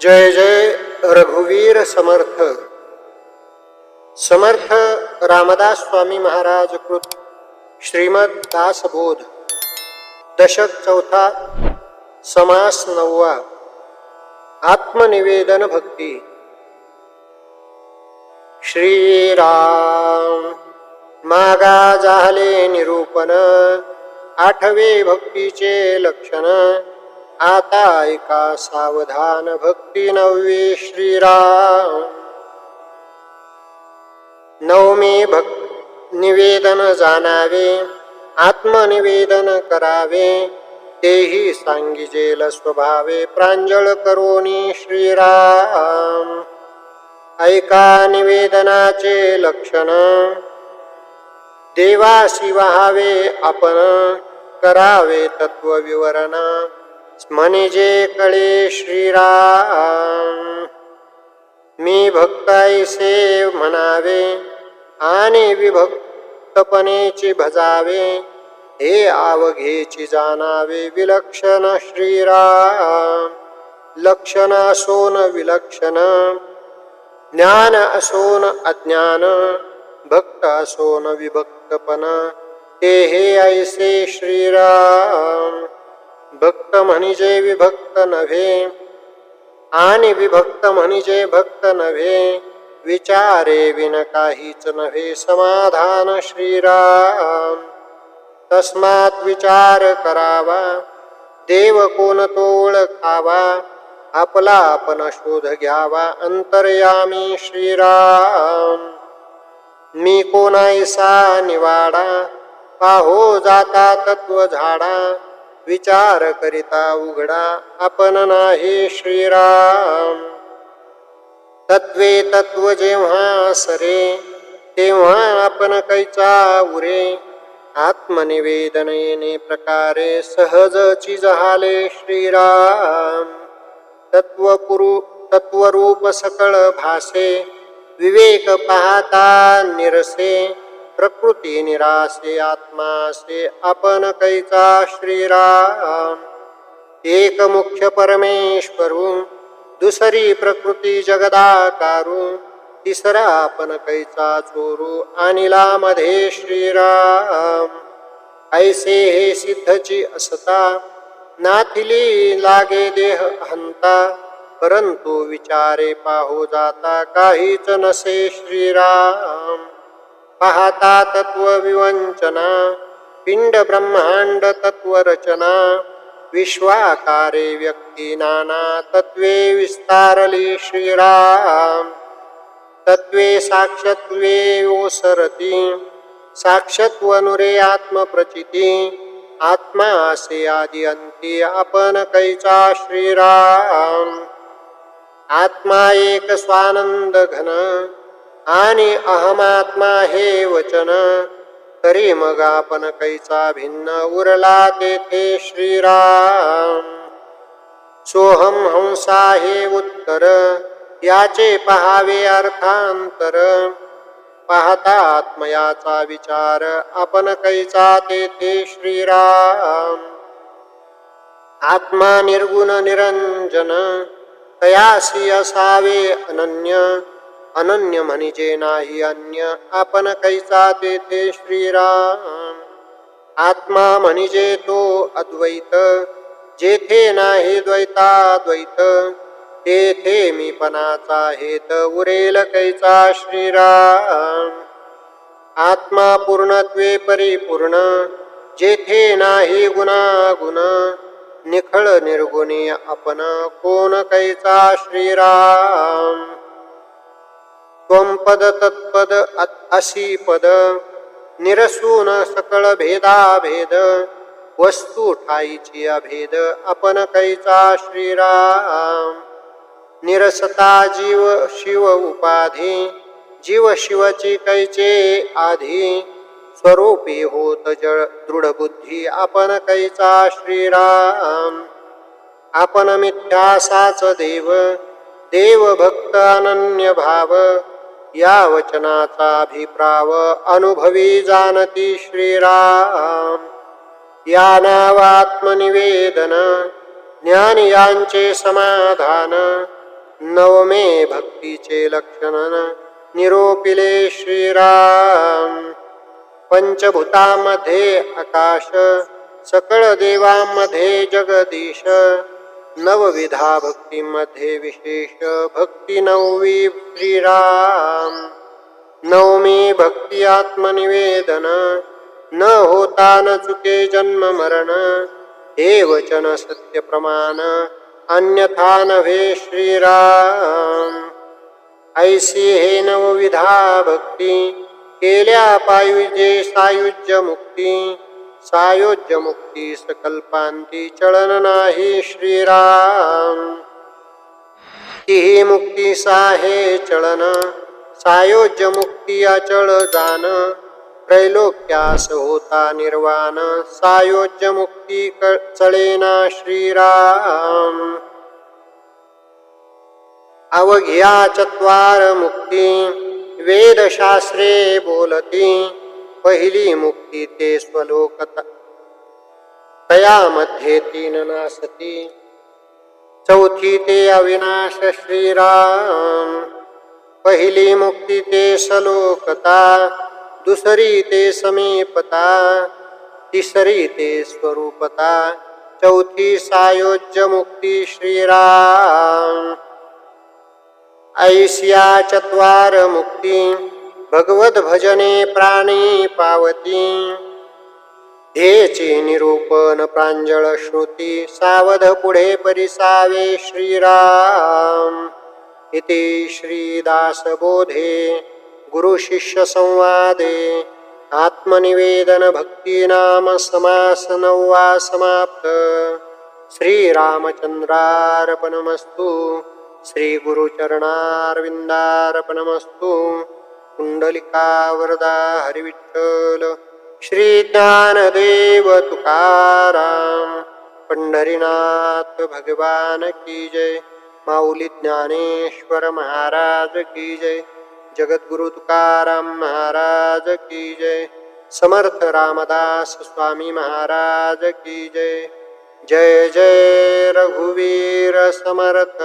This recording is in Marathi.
जय जय रघुवीर समर्थ। समर्थ रामदास स्वामी महाराज कृत श्रीमद दासबोध। दशक चौथा समास नववा। आत्मनिवेदन भक्ती। श्रीराम मागा जाहले निरूपण आठवे भक्तीचे लक्षण। आता ऐका सावधान भक्ती नववी श्रीराम. नवमी भक् निवेदन जाणावे आत्मनिवेदन करावे तेही सांगिजेल स्वभावे प्रांजळ करोनी श्रीराम. ऐका निवेदनाचे लक्षण. देवासी व्हावे आपण करावे तत्वविवरण. म्हणजे कळे श्रीराम। मी भक्ताईसे म्हणावे आणि विभक्तपणेची भजावे हे आवघेची जाणावे विलक्षण श्रीराम। लक्षण असोन विलक्षण ज्ञान असोन अज्ञान भक्त असोन विभक्तपण ते हे ऐसे श्रीराम। भक्त म्हणजे विभक्त नव्हे आणि विभक्त म्हणजे भक्त नव्हे विचारे विन काहीच नव्हे समाधान श्रीराम। तस्मात विचार करावा। देव कोण तोळ खावा आपला आपण शोध घ्यावा। अंतर्यामी श्रीराम। मी कोणायसा निवाडा। पाहो जाता तत्व झाडा। विचार करिता उघडा आपण नाही श्रीराम. तत्वे तत्व जेव्हा सरे तेव्हा आपण कैचा उरे. आत्मनिवेदनेने प्रकारे सहज चिजहाले श्रीराम. तत्वपुरु तत्वरूप सकळ भासे विवेक पाहता निरसे. प्रकृती निरासे आत्मासे आपण कैचा श्रीराम. एक मुख्य परमेश्वरू दुसरी प्रकृती जगदाकारू तिसरा आपण कैचा चोरू आणिला मध्ये श्रीराम. ऐसे हे सिद्धची असता नाथिली लागे देह हंता परंतु विचारे पाहू जाता काहीच नसे श्रीराम. पाहता तत्व विवंचना पिंड ब्रह्मांड विश्वाकारे व्यक्ती नाना तत्वे विस्तारली श्रीराम। तत्वे साक्षत्वे ओसरती साक्षत्वनुरे आत्मप्रचिती आत्मा असे आदि अंती आपण कैचा श्रीराम। आत्मा एक स्वानंद घन आणि अहमात्मा हे वचन. तरी मग आपण कैचा भिन्न उरला तेथे श्रीराम. सोहम हंसा हे उत्तर याचे पहावे अर्थांतर. पाहता आत्मयाचा विचार आपण कैचा तेथे श्रीराम. आत्मा निर्गुण निरंजन तयासी असावे अनन्य. अनन्य म्हणजे नाही अन्य। आपण कैचा तेथे श्रीराम? आत्मा म्हणजे तो अद्वैत। जेथे नाही द्वैताद्वैत तेथे मी पणाचा हेत। उरेल कैचा श्रीराम? आत्मा पूर्णत्वे परिपूर्ण। जेथे नाही गुणागुण। निखळ निर्गुणी आपण कोण कैचा श्रीराम? त्वं पद तत्पद अ- पद निरसून सकळ भेदाभेद। वस्तू ठाईची अभेद आपण कैचा श्रीराम। निरसता जीव शिव उपाधी जीव शिवची कैचे आधी। स्वरूपी होत जळ दृढ बुद्धी आपण कैचा श्रीराम। आपण मिथ्यासाच देव देव भक्त अनन्य भाव या वचनाचा अभिप्राव अनुभवी जाणती श्रीराम। या नावात्मनिवेदन ज्ञान यांचे समाधान नवमे भक्तीचे लक्षण निरोपिले श्रीराम। पंचभूतामध्ये आकाश सकळ देवामध्ये जगदीश। नवविधा भक्तीमध्ये विशेष भक्ती नववी श्रीराम। नवमी भक्ती आत्मनिवेदन। न होता न चुके जन्म मरण। हे वचन सत्य प्रमाण। अन्यथा नव्हे श्रीराम। ऐसी हे नवविधा भक्ती। केल्या पायुजे सायुज्य मुक्ती। सायोज्य मुक्ती सकल्पांती चलन नाही श्रीराम. तीही मुक्ती साहे चळन सायोज्य मुक्ती अचळ जान. त्रैलोक्यास होता निर्वाण सायोज्य मुक्ती क- चळेना श्रीराम. अवघ्या चत्वार मुक्ती वेदशास्त्रे बोलती. पहिली मुक्ती ते स्वलोक तयामध्ये तीन नासती. चौथी ते अविनाश श्रीराम. पहिली मुक्ती ते सलोकता. दुसरी ते समीपता. तिसरी ते स्वरूपता. चौथी सायोज्य मुक्ती श्रीराम. ऐश्या चत्वार मुक्ती. भगवत भजने प्राणी पावती. ध्येयचे निरूपण प्रांजळ श्रुती सावध पुढे परिसावे श्रीराम. इति श्रीदासबोधे गुरुशिष्य संवादे आत्मनिवेदन समास नववा समाप्त. श्रीरामचंद्रार्पणमस्तु श्रीगुरुचरणारविंदार्पणमस्तु कुंडलिकावरदा हरिविठ्ठल श्री ज्ञानदेव तुकाराम पंढरीनाथ भगवान की जय माऊली ज्ञानेश्वर महाराज की जय जगद्गुरु तुकाराम महाराज की जय समर्थ रामदास स्वामी महाराज की जय जय जय रघुवीर समर्थ।